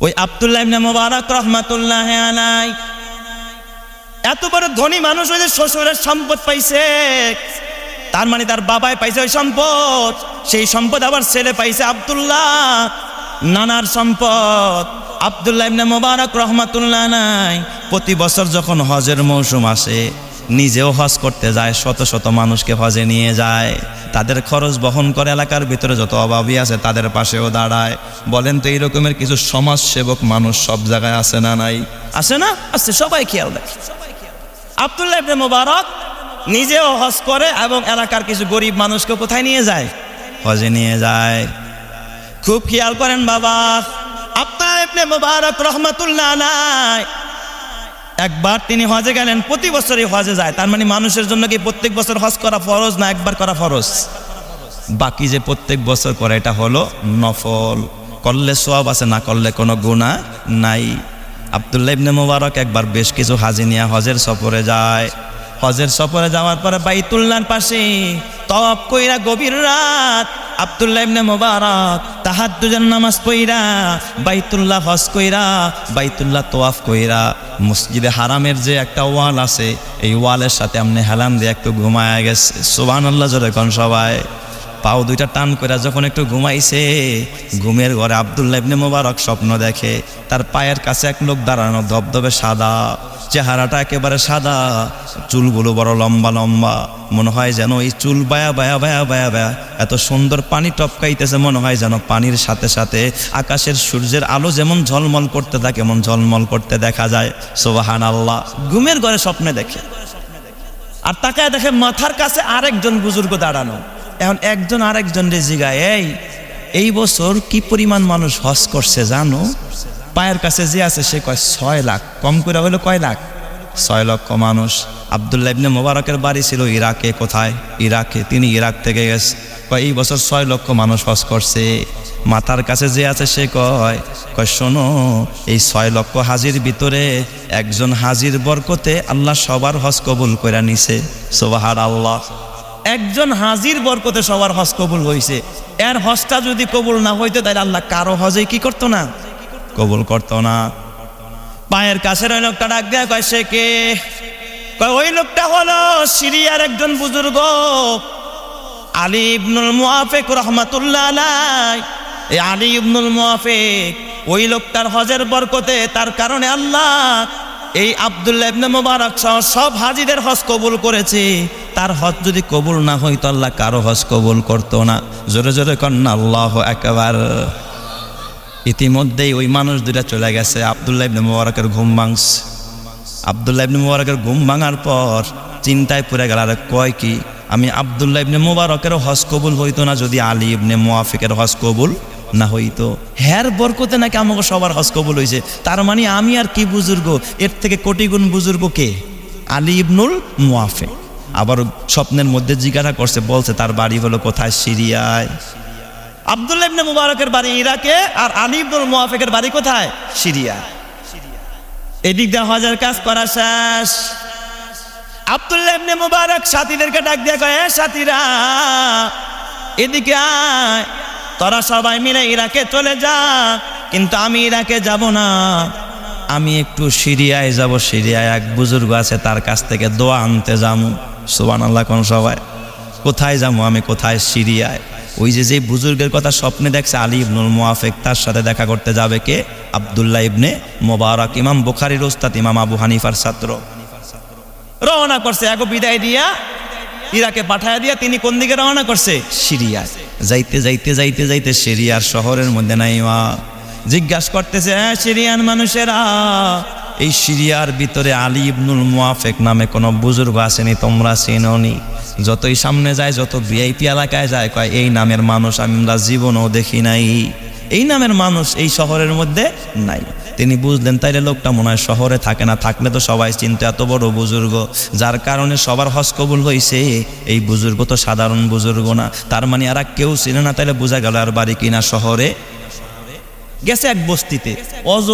ওই আবদুল্লাহ ইবনে মোবারক রহমাতুল্লাহ আলাই এত বড় ধনী মানুষ যে শ্বশুরের সম্পদ পাইছে। তার মানে তার বাবাই পাইছে ওই সম্পদ। সেই সম্পদ আবার ছেলে পাইছে আব্দুল্লাহ। নানার সম্পদ। আব্দুল্লাহ ইবনে মোবারক রহমাতুল্লাহ নাই প্রতি বছর যখন হজের মৌসুম আসে নিজেও হজ করতে যায় শত শত মানুষকে হজে নিয়ে যায়। তাদের খরচ বহন করে এলাকার ভিতরে যত অভাবী আছে তাদের পাশেও দাঁড়ায়। বলেন তো এই রকমের কিছু সমাজসেবক মানুষ সব জায়গায় আছে না নাই? আছে না? আছে সবাই খেয়াল রাখে। আবদুল্লাহ ইবনে মোবারক নিজেও হজ করে এবং এলাকার কিছু গরিব মানুষকে কোথায় নিয়ে যায়? হজে নিয়ে যায়। খুব খেয়াল করেন বাবা ইবনে মোবারক রহমাতুল্লাহ নাই একবার তিনি হজে গেলেন, প্রতি বছরই হজে যায়। তার মানে মানুষের জন্য কি প্রত্যেক বছর হজ করা ফরজ না একবার করা ফরজ? বাকি যে প্রত্যেক বছর করে, এটা হলো নফল। করলে সব আছে, না করলে কোনো গুণা নাই। আবদুল্লাহ ইবনে মুবারক একবার বেশ কিছু হাজি নিয়ে হজের সফরে যায়। হজের সফরে যাওয়ার পরে বাইতুল্লার পাশে তপ কইরা গভীর রাত, আবদুল্লাহ ইবনে মোবারক তাহাজ্জুদের নামাজ পইরা বাইতুল্লাহ হজ কইরা, বাইতুল্লাহ তোয়াফ কইরা মসজিদে হারামের যে একটা ওয়াল আছে, এই ওয়ালের সাথে আপনি হেলাম দিয়ে একটু ঘুমায় গেছে। সুবহানাল্লাহ জোরে কোন সবাই। পাও দুইটা টান করে যখন একটু ঘুমাইছে, ঘুমের ঘরে আবদুল্লাহ ইবনে মোবারক স্বপ্ন দেখে, তার পায়ের কাছে এক লোক দাঁড়ানো, ধবধবে সাদা। চেহারাটা একেবারে সাদা। চুলগুলো বড় লম্বা লম্বা। মনে হয় যেন এই চুল বায়া বায়া বায়া বায়া বায়া। এত সুন্দর পানি টপকাইতেছে, মনে হয় যেন পানির সাথে সাথে আকাশের সূর্যের আলো যেমন ঝলমল করতে থাকে এমন ঝলমল করতে দেখা যায়। সোবাহান আল্লাহ ঘুমের ঘরে স্বপ্নে দেখে। আর তাকায় দেখে মাথার কাছে আরেকজন বুজুর্গ দাঁড়ানো। এখন একজন আরেকজন রে জিগায়, এই এই বছর কি পরিমাণ মানুষ হজ করছে জানো? পায়ের কাছে যে আছে, সে কয়, ছয় লাখ। কম করে হলো কয় লাখ? ছয় লক্ষ মানুষ। আবদুল্লাহ ইবনে মোবারকের বাড়ি ছিল ইরাকে, কোথায়? ইরাকে। তিনি ইরাক থেকে গেছে। কয়, এই বছর ছয় লক্ষ মানুষ হজ করছে। মাতার কাছে যে আছে, সে কয় কয়, শোনো, এই ছয় লক্ষ হাজির ভিতরে একজন হাজির বরকতে আল্লাহ সবার হজ কবুল করে নিছে। সোবাহার আল্লাহ একজন হাজির বরকতে সবার হজ কবুল হয়েছে এর হজটা যদি কবুল না হইতো, তাহলে আল্লাহ কারও হজে কি করতো না? কবুল করতো না। পায়ের কাছে ওই লোকটা ডাক দেয়া, কয়, সে কে? ওই লোকটা হলো সিরিয়ার একজন বুজুর্গ, আলী ইবনুল মুআফিক রহমাতুল্লাহ এই আলী ইবনুল মুআফিক, ওই লোকটার হজের বরকতে তার কারণে আল্লাহ এই আব্দুল্লাহ ইবনে মুবারক সহ সব হাজিদের হজ কবুল করেছে। তার হজ যদি কবুল না হইতো, আল্লাহ কারও হজ কবুল করতো না। জোরে জোরে কন্যা আল্লাহ একবার ইতিমধ্যেই ওই মানুষ দুটা চলে গেছে, আবদুল্লাহ ইবনে মুবারকের ঘুম ভাঙছে। আবদুল্লাহ ইবনে মুবারকের ঘুম ভাঙার পর চিন্তায় পড়ে গেল, আর কয় কি? আমি আবদুল্লাহ ইবনে মুবারকেরও হজ কবুল হইতো না যদি আলী ইবনে মুআফিকের হজ কবুল না হইতো। হ্যার বরকতে নাকি আমাকে সবার হজ কবুল হয়েছে তার মানে আমি আর কি বুজুর্গ? এর থেকে কোটি গুণ বুজুর্গ কে? আলী ইবনুল মুআফিক। আবার স্বপ্নের মধ্যে জিজ্ঞাসা করছে, বলছে, তার বাড়ি হলো কোথায়? সিরিয়ায়। আবদুল্লাহ ইবনে মুবারকের বাড়ি ইরাকে আর আলী ইবনুল মুআফিকের বাড়ি কোথায়? সিরিয়া। এদিক দিয়ে হজের কাজ করা শেষ। আবদুল্লাহ ইবনে মুবারক সাথীদেরকে ডাক দিয়ে কয়, "এ সাথীরা, এদিকে আয়। তোরা সবাই মিলে ইরাকে চলে যা, কিন্তু আমি ইরাকে যাব না। আমি একটু সিরিয়ায় যাব, সিরিয়ায় এক বুজুর্গ আছে, তার কাছ থেকে দোয়া আনতে যাম। সুবান আল্লাহ কোন সবাই। কোথায় যাব আমি? কোথায় সিরিয়ায়? ওই যে যে বুজুর্গের কথা স্বপ্নে দেখছে আলী ইবনুল মুআফিক, তার সাথে দেখা করতে যাবে কে? আবদুল্লাহ ইবনে মোবারক, ইমাম বুখারির ওস্তাদ, ইমাম আবু হানিফার ছাত্র। রওনা করছে এক বিদায় দিয়া ইরাকে পাঠায় দিয়া তিনি কোন দিকে রওনা করছে? সিরিয়ায়। যাইতে যাইতে যাইতে যাইতে সিরিয়ার শহরের মধ্যে নাই জিজ্ঞাসা করতেছে হ্যাঁ সিরিয়ান মানুষেরা এই সিরিয়ার ভিতরে আলী ইবনুল মুয়াফেক নামে কোনো বুজুর্গ আসেনি, তোমরা চিননি। যতই সামনে যায়, যত ভিআইপি এলাকায় যায়, কয়, এই নামের মানুষ আমরা জীবনও দেখি নাই। এই নামের মানুষ এই শহরের মধ্যে নাই। তিনি বুঝলেন, তাইলে লোকটা মনে হয় শহরে থাকে না, থাকলে তো সবাই চিন্তা এত বড় বুজুর্গ। যার কারণে সবার হজ কবুল হয়েছে এই বুজুর্গ তো সাধারণ বুজুর্গ না। তার মানে আর কেউ ছিল না, তাইলে বোঝা গেল আর বাড়ি কিনা শহরে। গেছে এক বস্তিতে। অজ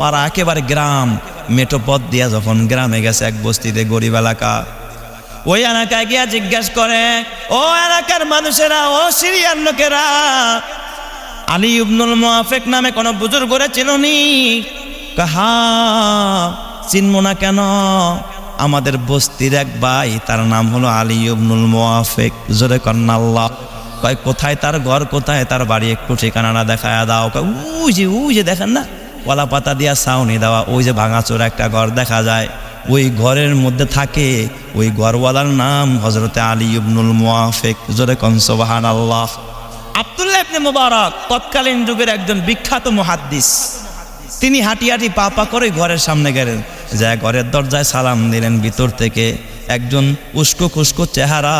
পাড়া একেবারে গ্রাম। মেটো পথ দিয়া যখন গ্রামে গেছে এক বস্তিতে গরিব এলাকা। ওই এলাকায় গিয়া জিজ্ঞাসা করে, ও এলাকার মানুষেরা, ও সিরিয়ার লোকেরা, আলী ইবনুল মুআফিক নামে কোনো বুজুর্গরে চিনুনি? কাহা চিনব না কেন? আমাদের বস্তির এক ভাই, তার নাম হলো আলী ইবনুল মুআফিক। জোরে কন্যা আল্লাহ, কয়, কোথায় তার ঘর, কোথায় তার বাড়ি? একটু ঠিকানাটা দেখায় দাও। কয় উই যে উই যে, দেখেন না। কলা পাতা দিয়া ছাউনি দেওয়া, ওই যে ভাঙাচোর একটা ঘর দেখা যায়, ওই ঘরের মধ্যে থাকে, ওই ঘরওয়ালার নাম হজরতে আলী ইবনুল মুআফিক। জোরে কনসবাহান আল্লাহ আব্দুল্লাহ ইবনে মুবারক তৎকালীন যুগের একজন বিখ্যাত মুহাদ্দিস। তিনি হাঁটি হাঁটি পা পা করে ঘরের সামনে গেলেন যা ঘরের দরজায় সালাম দিলেন ভিতর থেকে। একজন উস্কো খুস্কো চেহারা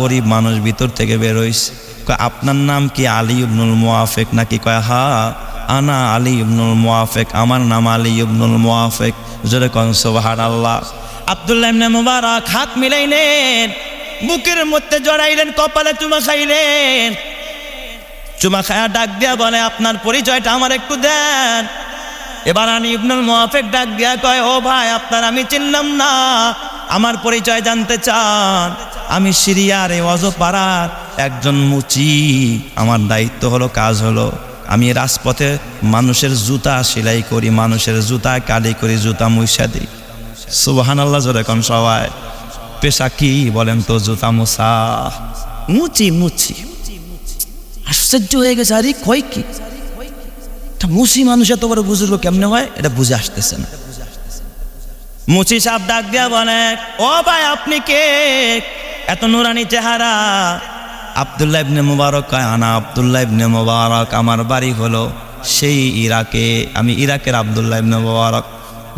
গরিব মানুষ ভিতর থেকে বেরোইছে কয়, আপনার নাম কি আলী ইবনুল মুআফিক নাকি? কয়, হা। আনা আলী ইবনুল মুআফিক আমার নাম আলী ইবনুল মুআফিক জোরে কন আল্লাহ আব্দুল্লাহ ইবনে মুবারক হাত মিলাইলেন, বুকের মধ্যে জড়াইলেন, কপালে চুমা খাইলেন। চুমা খায়া ডাক দিয়া বলে, আপনার পরিচয়টা আমার একটু দেন। এবার আমি ইবনুল মুআফিক ডাক দিয়া কয়, ও ভাই, আপনার আমি চিনলাম না। আমার পরিচয় জানতে চান। আমি সিরিয়ার এই অজপাড়ার একজন মুচি। আমার দায়িত্ব হলো, কাজ হলো। আমি রাজপথে মানুষের জুতা সেলাই করি, মানুষের জুতা কালি করি, জুতা মুইসা দিই। সুবাহান আল্লাহ জোরে কন সবাই। পেশা কি বলেন তো, জুতা মুসা মুচি মুচি। আশ্চর্য হয়ে গেছে, আরে কয় কি? মুসি মানুষ এত বড় বুজুর্গ কেমনে হয়? এটা বুঝে আসতেছে না। মুচি সাপ ডাক দিয়া বলে, ও ভাই, আপনি কে? এত নুরানি চেহারা আবদুল্লাহ ইবনে মুবারক আনা আবদুল্লাহ ইবনে মুবারক, আমার বাড়ি হলো সেই ইরাকে। আমি ইরাকের আবদুল্লাহ ইবনে মুবারক।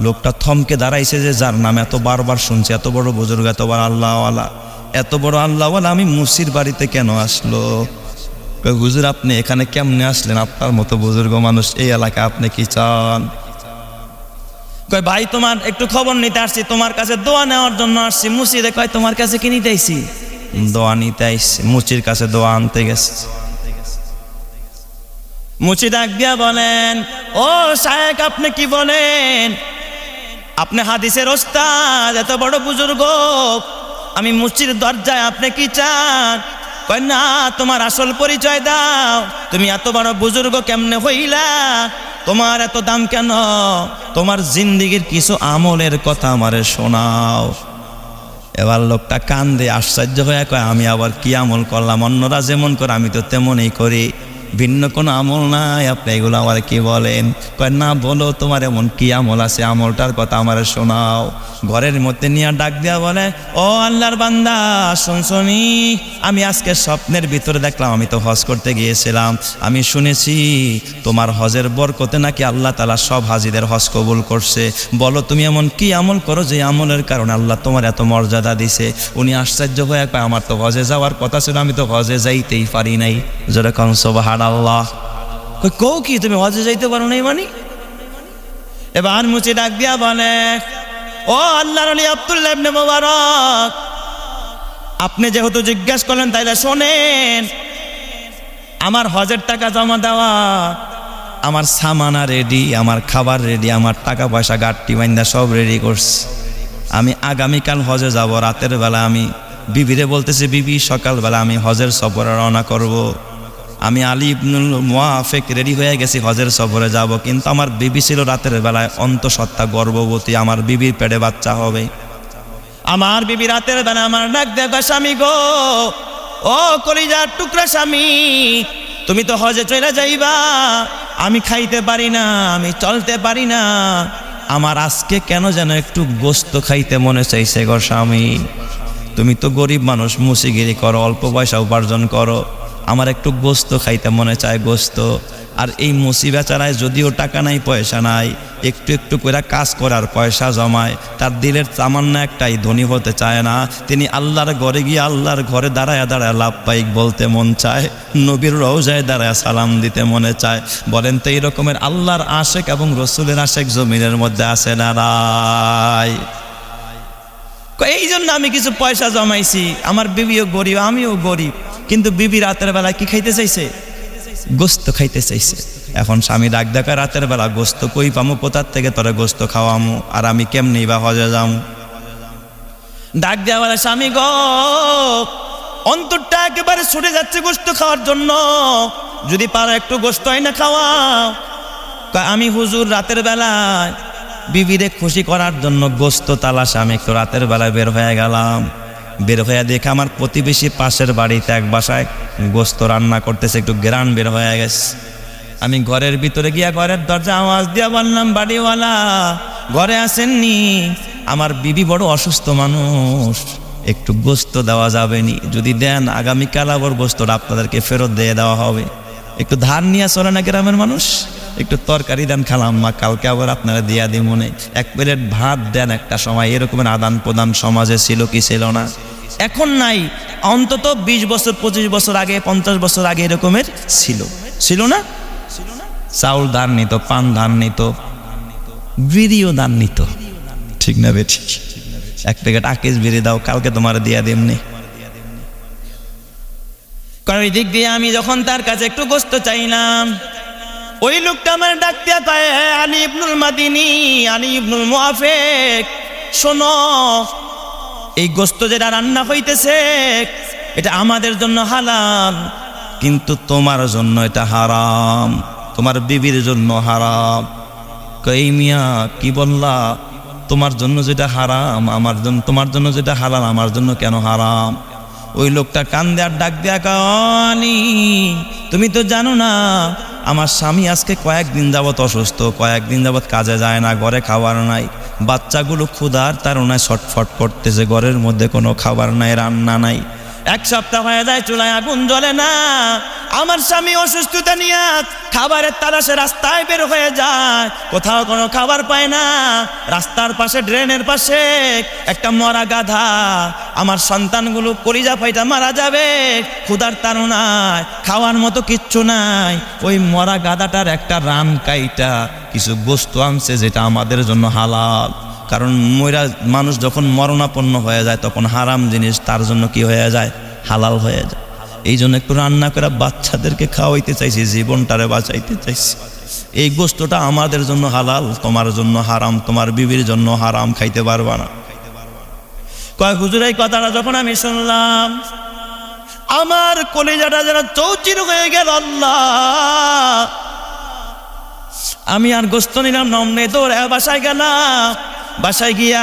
লোকটা থমকে দাঁড়াইছে যে, যার নাম এত বারবার শুনছে, এত বড় বুজুর্গ, এত বড় আল্লাহওয়ালা, এত বড় আল্লাহওয়ালা, আমি মুসির বাড়িতে কেন আসলো? হুজুর, আপনি এখানে কেমনে আসলেন? আপনার মতো বুজুর্গ মানুষ, এই এলাকায় আপনি কি চান? কয়, ভাই, তোমার একটু খবর নিতে আসছি। তোমার কাছে দোয়া নেওয়ার জন্য আসছি। মুসিদে কয়, তোমার কাছে কি নিতে দোয়া নিতে আইছি মুচির কাছে দোয়া আনতে গেছে। মুচি ডাক দিয়া বলেন, ও শায়েক, আপনি কি বলেন? আপনি হাদিসের ওস্তাদ, এত বড় বুজুর্গ। আমি মুচির দরজায় আপনি কি চান? কয়, না, তোমার আসল পরিচয় দাও। তুমি এত বড় বুজুর্গ, কেমনে হইলা? তোমার এত দাম কেন? তোমার জিন্দিগির কিছু আমলের কথা আমারে শোনাও। এবার লোকটা কান দিয়ে আশ্চর্য হয়ে কয়, আমি আবার কি আমল করলাম? অন্যরা যেমন করে, আমি তো তেমনই করি। ভিন্ন কোনো আমল নাই। আপনি এগুলো আমার কি বলেন? কয়, না বলো, তোমার এমন কি আমল আছে? আমলটার কথা আমার শোনাও। ঘরের মধ্যে নিয়ে ডাক দেওয়া বলে, ও আল্লাহর বান্দা, শুন শুনি, আমি আজকে স্বপ্নের ভিতরে দেখলাম, আমি তো হজ করতে গিয়েছিলাম। আমি শুনেছি তোমার হজের বরকতে নাকি আল্লাহ তালা সব হাজিদের হজ কবুল করছে। বলো, তুমি এমন কি আমল করো যে আমলের কারণে আল্লাহ তোমার এত মর্যাদা দিছে? উনি আশ্চর্য হয়ে আমার তো হজে যাওয়ার কথা ছিল, আমি তো হজে যাইতেই পারি নাই। যেরকম সোবাহান আল্লাহ কও কি তুমি হজে যাইতে পারো নাই মানে? এবার মুচি ডাক দিয়া বলে, ও আল্লাহর আলী আব্দুল্লাহ ইবনে মোবারক, আপনি যেহেতু জিজ্ঞেস করলেন, তাইলে শোনেন, আমার হজের টাকা জমা দেওয়া, আমার সামানা রেডি আমার খাবার রেডি আমার টাকা পয়সা গাট্টি বাইন্দা সব রেডি করছি। আমি আগামীকাল হজে যাব, রাতের বেলা আমি বিবিরে বলতেছি, বিবি, সকালবেলা আমি হজের সফরে রওনা করব। আমি আলী ইবনুল মুআফিক রেডি হয়ে গেছি হজের সফরে যাব, কিন্তু আমার বিবি ছিল রাতের বেলায় অন্তঃসত্ত্বা গর্ভবতী, আমার বিবির পেটে বাচ্চা হবে। আমার বিবি রাতের বেলা আমার ডাক দেখা স্বামী গো, ও কলিজার টুকরা স্বামী, তুমি তো হজে চলে যাইবা, আমি খাইতে পারি না, আমি চলতে পারি না, আমার আজকে কেন যেন একটু গোস্ত খাইতে মনে চাইছে গো স্বামী? তুমি তো গরিব মানুষ, মুসিগিরি করো, অল্প পয়সা উপার্জন করো। আমার একটু গোস্ত খাইতে মনে চায় গোস্ত। আর এই মুসি বেচারায় যদিও টাকা নাই, পয়সা নাই, একটু একটু করে কাজ করার পয়সা জমায়, তার দিলের তামান্না একটাই, ধনী হতে চায় না। তিনি আল্লাহর ঘরে গিয়ে আল্লাহর ঘরে দাঁড়ায় দাঁড়ায় লাভ পাইক বলতে মন চায়, নবীর রওজায় দাঁড়ায় সালাম দিতে মনে চায়। বলেন তো এই রকমের আল্লাহর আশেক এবং রসুলের আশেক জমিনের মধ্যে আসে না রায় এই জন্য আমি কিছু পয়সা জমাইছি, আমার বিবিও গরিব, আমিও গরিব। কিন্তু বিবি রাতের বেলা কি খাইতে চাইছে? গোস্ত খাইতে চাইছে। এখন স্বামী ডাক দেখা রাতের বেলা গোস্ত কই পামু কোথার থেকে তোরা গোস্ত খাওয়ামো আর আমি কেমনি বা হজে যাম? ডাক দেওয়া বলে স্বামী গো অন্তরটা একেবারে ছুটে যাচ্ছে গোস্ত খাওয়ার জন্য। যদি পারো একটু গোস্ত হয় না খাওয়াও। কয়, আমি হুজুর রাতের বেলায় বিবিরে খুশি করার জন্য গোস্ত তালাশ আমি একটু রাতের বেলায় বের হয়ে গেলাম। বের হয়ে দেখে আমার প্রতিবেশী পাশের বাড়িতে এক বাসায় গোস্ত রান্না করতেছে, একটু গ্রান বের হয়ে গেছে। আমি ঘরের ভিতরে গিয়া ঘরের দরজা আওয়াজ দিয়া বললাম, বাড়িওয়ালা, ঘরে আসেননি আমার বিবি বড় অসুস্থ মানুষ, একটু গোস্ত দেওয়া যাবে নি যদি দেন, আগামীকাল আবার গোস্তটা আপনাদেরকে ফেরত দিয়ে দেওয়া হবে। একটু ধার নিয়ে চলে না গ্রামের মানুষ? একটু তরকারি দেন খালাম মা কালকে আবার আপনারা দিয়া দি মনে। এক প্লেট ভাত দেন একটা সময়, এরকমের আদান প্রদান সমাজে ছিল কি ছিল না। এখন নাই, অন্তত বিশ বছর, পঁচিশ বছর আগে, পঞ্চাশ বছর আগে এরকমের ছিল। ছিল না? চাউল ধান নিত, পান ধান নিত, বিড়িও দান নিত। ঠিক না বে ঠিক এক প্যাকেট আকিস বিড়ি দাও, কালকে তোমার দিয়া দেমনি কারণ দিক দিয়ে আমি যখন তার কাছে একটু গোস্ত চাইলাম ওই লোকটা আমার ডাক দিয়া কয় "হ্যাঁ, ইবনুল মাদিনী আলী ইবনুল মুআফেক শোনো এই গোস্ত যেটা রান্না হইতেছে এটা আমাদের জন্য হালাল কিন্তু তোমার জন্য এটা হারাম তোমার বিবির জন্য হারাম। কই মিয়া কি বললা? তোমার জন্য যেটা হারাম আমার জন্য তোমার জন্য যেটা হালাল আমার জন্য কেন হারাম? ওই লোকটা কান দেয়ার ডাক দেয়া কানি তুমি তো জানো না আমার স্বামী আজকে কয়েকদিন যাবত অসুস্থ, কয়েকদিন যাবৎ কাজে যায় না, ঘরে খাবার নাই। বাচ্চাগুলো ক্ষুধার তার ওনায় ছটফট করতেছে, ঘরের মধ্যে কোনো খাবার নাই, রান্না নাই। এক সপ্তাহ হয়ে যায়, চুলায় আগুন জ্বলে না। আমার স্বামী অসুস্থতা নিয়ে খাবারের তালাশে রাস্তায় বের হয়ে যায়। কোথাও কোনো খাবার পায় না। রাস্তার পাশে, ড্রেনের পাশে একটা মরা গাধা। আমার সন্তানগুলো কলিজা ফাইটা মারা যাবে। ক্ষুধার তাড়নায় খাওয়ার মতো কিচ্ছু নাই। ওই মরা গাধাটার একটা রান কাইটা, কিছু বস্তু আনছে যেটা আমাদের জন্য হালাল। কারণ ময়রা মানুষ যখন মরণাপন্ন হয়ে যায়, তখন হারাম জিনিস তার জন্য কি হয়ে যায়? হালাল হয়ে যায়। এই জন্য একটু রান্না করে বাচ্চাদেরকে খাওয়াইতে চাইছি, জীবনটারে বাঁচাইতে চাইছি। এই গোস্তটা আমাদের জন্য হালাল, তোমার জন্য হারাম, তোমার বিবির জন্য হারাম, খাইতে পারবা না। কয়, হুজুর, এই কথাটা যখন আমি শুনলাম, আমার কলেজাটা যেন চৌচির হয়ে গেল আল্লাহ। আমি আর গোস্ত নিলাম নমনে দৌড়ে বাসায় গেলাম। বাসায় গিয়া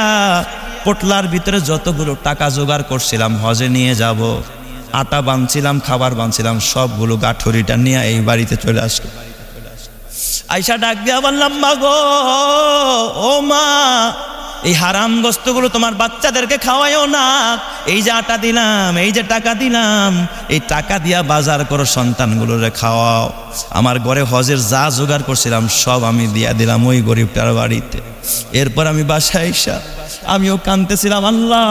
পোটলার ভিতরে যতগুলো টাকা জোগাড় করছিলাম, হজে নিয়ে যাব, আটা বানছিলাম, খাবার বানছিলাম, সবগুলো গাঠুরিটা নিয়ে এই বাড়িতে চলে আসলো। আইসা ডাক দিয়া বললাম, মা গো, ও মা এই হারাম বস্তুগুলো তোমার বাচ্চাদেরকে খাওয়াইও না। এই যে আটা দিলাম, এই যে টাকা দিলাম, এই টাকা দিয়া বাজার করো সন্তানগুলোরে খাওয়াও। আমার ঘরে হজের যা জোগাড় করছিলাম, সব আমি দিয়া দিলাম ওই গরিবটার বাড়িতে। এরপর আমি বাসায় আইসা আমিও কানতেছিলাম আল্লাহ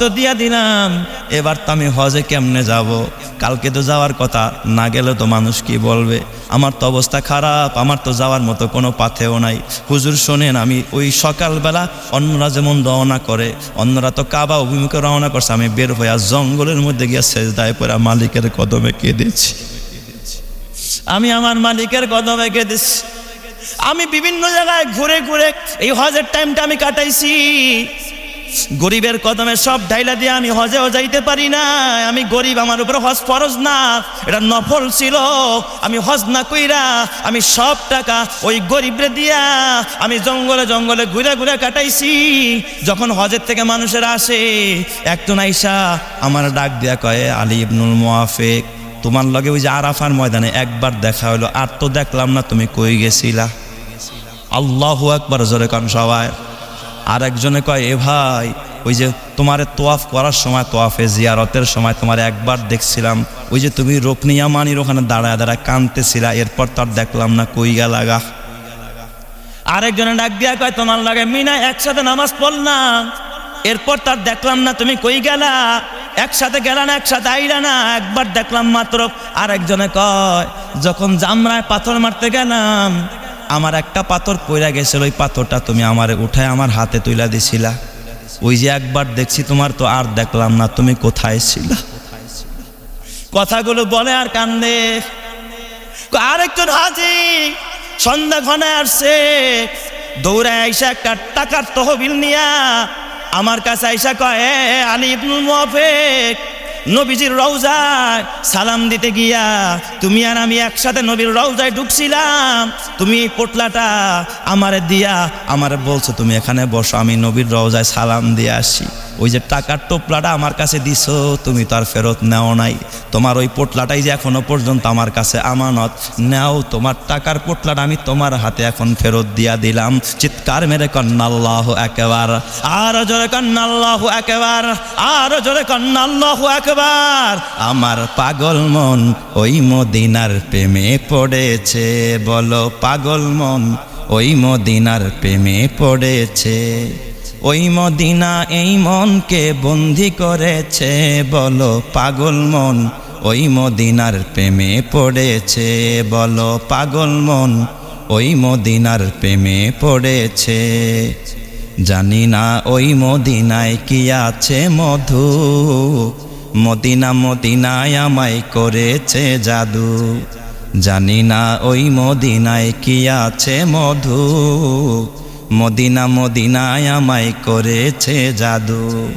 তো দিয়া দিলাম। এবার তো আমি হজে কেমনে যাব? কালকে তো যাওয়ার কথা, না গেলে তো মানুষ কি বলবে? আমার তো অবস্থা খারাপ, আমার তো যাওয়ার মতো কোনো পাথেও নাই। হুজুর শোনেন, আমি ওই সকালবেলা অন্যরা যেমন রওনা করে, অন্যরা তো কাবা অভিমুখে রওনা করছে, আমি বের হইয়া জঙ্গলের মধ্যে গিয়া সেজদায় পড়া মালিকের কদমে কেঁদেছি। আমি আমার মালিকের কদমে কেঁদেছি। আমি বিভিন্ন জায়গায় ঘুরে ঘুরে এই হজের টাইমটা আমি কাটাইছি। গরিবের কদমে সব ঢাইলা দিয়ে আমি হজেও যাইতে পারি না। আমি গরিব, আমার উপরে হজ ফরজ না। এটা নফল ছিল। আমি হজ না কইরা আমি সব টাকা ওই গরিবরে দিয়া আমি জঙ্গলে জঙ্গলে ঘুরে ঘুরে কাটাইছি। যখন হজের থেকে মানুষের আসে, একজন নাইসা আমার ডাক দিয়া কয়ে, আলী ইবনুল মোয়াফেক তোমার লগে ওই যে আরাফার ময়দানে একবার দেখা হলো, আর তো দেখলাম না তুমি কই গেছিলা? আল্লাহু একবার জোরে কান সবাই। আর একজনে কয়, এ ভাই, ওই যে তোমারে তোয়াফ করার সময় তোয়াফে, জিয়ারতের সময় তোমার একবার দেখছিলাম। ওই যে তুমি রোকনিয়া মানির ওখানে দাঁড়ায় দাঁড়ায় কানতেছিলা এরপর তো আর দেখলাম না, কই লাগা আরেকজনে ডাক দিয়া কয়, তোমার লাগে মিনা একসাথে নামাজ পড়লাম। এরপর তার দেখলাম না, তুমি কই গেলা? একসাথে গেলা না, একসাথে আইলা না? একবার দেখলাম মাত্র। আরেকজনে কয়, যখন জামরায় পাথর মারতে গেলাম আমার একটা পাথর পইরা গেছিল ওই পাথরটা তুমি আমারে উঠায় আমার হাতে তুইলা দিছিলা। ওই যে একবার দেখছি তোমার তো আর দেখলাম না তুমি কোথায় ছিলা? কথাগুলো বলে আর কান্দে। আরেকজন হাজি সন্ধ্যা ঘনে আসছে। দৌড়ায় আইসা একটা টাকার তহবিল নিয়া আমার কাছে আইসা কয় "এ, আলী ইবনুল মুয়াফেক নবীজির রওজায় সালাম দিতে গিয়া তুমি আর আমি একসাথে নবীর রওজায় ঢুকছিলাম। তুমি এই পোটলাটা আমার দিয়া, আমার বলছো, তুমি এখানে বসো, আমি নবীর রওজায় সালাম দিয়ে আসি। ওই যে টাকার টোপলাটা আমার কাছে দিছো, তুমি তো আর ফেরত নেও নাই। তোমার ওই পোটলাটাই যে এখনও পর্যন্ত আমার কাছে আমানত। নেও, তোমার টাকার পোটলাটা আমি তোমার হাতে এখন ফেরত দিয়া দিলাম। চিৎকার মেরে কন্নাল্লাহ একেবার আর জোরে কন্নাল্লাহ একেবার আর জোরে কন্নাল্লাহ একেবার আমার পাগল মন ওই মদিনার প্রেমে পড়েছে, বলো পাগল মন ওই মদিনার প্রেমে পড়েছে। ওই মদিনা এই মনকে বন্দি করেছে, বলো পাগল মন। ওই মদিনার প্রেমে পড়েছে, বলো পাগল মন। ওই মদিনার প্রেমে পড়েছে। জানি না ওই মদিনায় কি আছে মধু। মদিনা মদিনায় আমায় করেছে জাদু। জানি না ওই মদিনায় কি আছে মধু। মদিনা মদিনায় আমায় করেছে জাদু।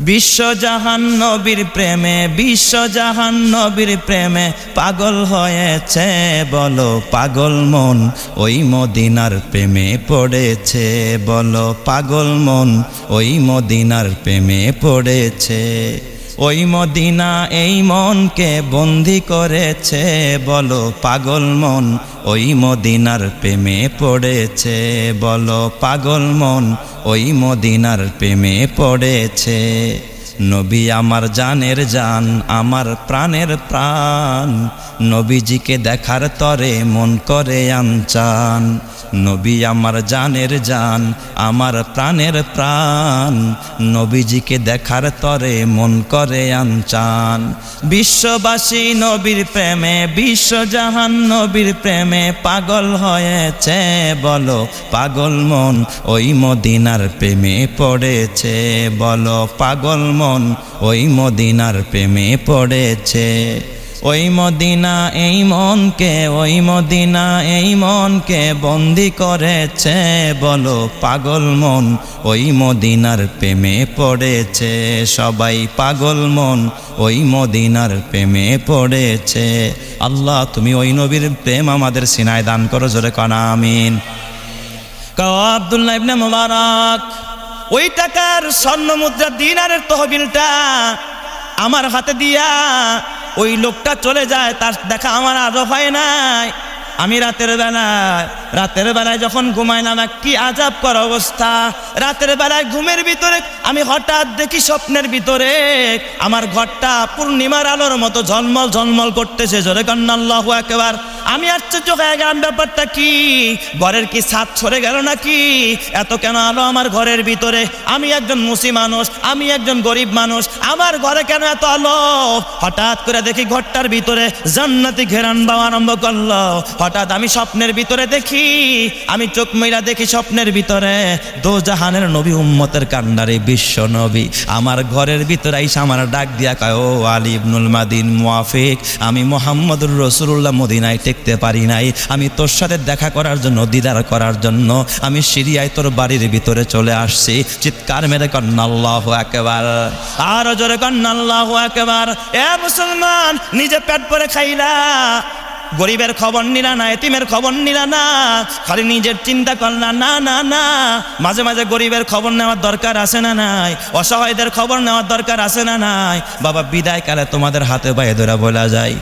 বিশ্বজাহান নবীর প্রেমে বিশ্বজাহান নবীর প্রেমে পাগল হয়েছে বলো, পাগল মন ওই মদিনার প্রেমে পড়েছে বলো, পাগল মন ওই মদিনার প্রেমে পড়েছে। ওই মদিনা এই মনকে বন্দি করেছে, বলো পাগল মন, ওই মদিনার প্রেমে পড়েছে, বলো পাগল মন, ওই মদিনার প্রেমে পড়েছে। নবী আমার জানের জান, আমার প্রাণের প্রাণ। নবীজিকে দেখার তরে মন করে আনচান। নবী আমার জানের জান, আমার প্রাণের প্রাণ। নবীজিকে দেখার তরে মন করে আনচান। বিশ্ববাসী নবীর প্রেমে, বিশ্বজাহান নবীর প্রেমে পাগল হয়েছে, বলো পাগল মন, ওই মদিনার প্রেমে পড়েছে, বলো পাগল মন। ওই মদিনার প্রেমে পড়েছে, ওই মদিনা এই মনকে, ওই মদিনা এই মনকে বন্দি করেছে। বলো পাগল মন, ওই মদিনার প্রেমে পড়েছে। সবাই পাগল মন, ওই মদিনার প্রেমে পড়েছে। আল্লাহ, তুমি ওই নবীর প্রেম আমাদের সিনায় দান করো, জোরে কানা, আমিন। ইবনে মুবারক। ওই টাকার স্বর্ণ মুদ্রা দিনারের তহবিলটা আমার হাতে দিয়া ওই লোকটা চলে যায়, তার দেখা আমার আরও হয় নাই। আমি রাতের বেলায় রাতের বেলায় যখন ঘুমাইলাম এক কি আজাব কর অবস্থা। রাতের বেলায় ঘুমের ভিতরে আমি হঠাৎ দেখি স্বপ্নের ভিতরে আমার ঘরটা পূর্ণিমার আলোর মতো ঝলমল ঝলমল করতেছে। জোরে কান্নাল্লাহ একবার আমি আশ্চর্য হয়ে গেলাম ব্যাপারটা কি? ঘরের কি ছাদ ছড়ে গেল নাকি? এত কেন আলো আমার ঘরের ভিতরে? আমি একজন মুসি মানুষ, আমি একজন গরিব মানুষ, আমার ঘরে কেন এত আলো? হঠাৎ করে দেখি ঘরটার ভিতরে জান্নাতি ঘেরান বাবা আরম্ভ করল। হঠাৎ আমি স্বপ্নের ভিতরে দেখি, আমি চোখ মেলা দেখি স্বপ্নের ভিতরে। দো জাহানের নবী, উম্মতের কান্ডারে, বিশ্ব নবী। আমার ঘরের ভিতরে আইসা আমার ডাক দিয়া কয়, ও আলী ইবনুল মাদিন মুয়াফিক আমি মোহাম্মদুর রসুল্লাহ মদিনায় টেকতে পারি নাই। আমি তোর সাথে দেখা করার জন্য, দিদার করার জন্য। আমি সিরিয়ায় তোর বাড়ির ভিতরে চলে আসছি। চিৎকার মেরে কন্নাল্লাহ একেবার আর জোরে কন্নাল্লাহ একেবার এ মুসলমান, নিজে পেট পরে খাইলা গরিবের খবর নিলা না, এতিমের খবর নিলা না। খালি নিজের চিন্তা করলা না না না মাঝে মাঝে গরিবের খবর নেওয়ার দরকার আছে না নাই? অসহায়দের খবর নেওয়ার দরকার আছে না নাই? বাবা বিদায় কালে তোমাদের হাতে পায়ে ধরা বলা যায়।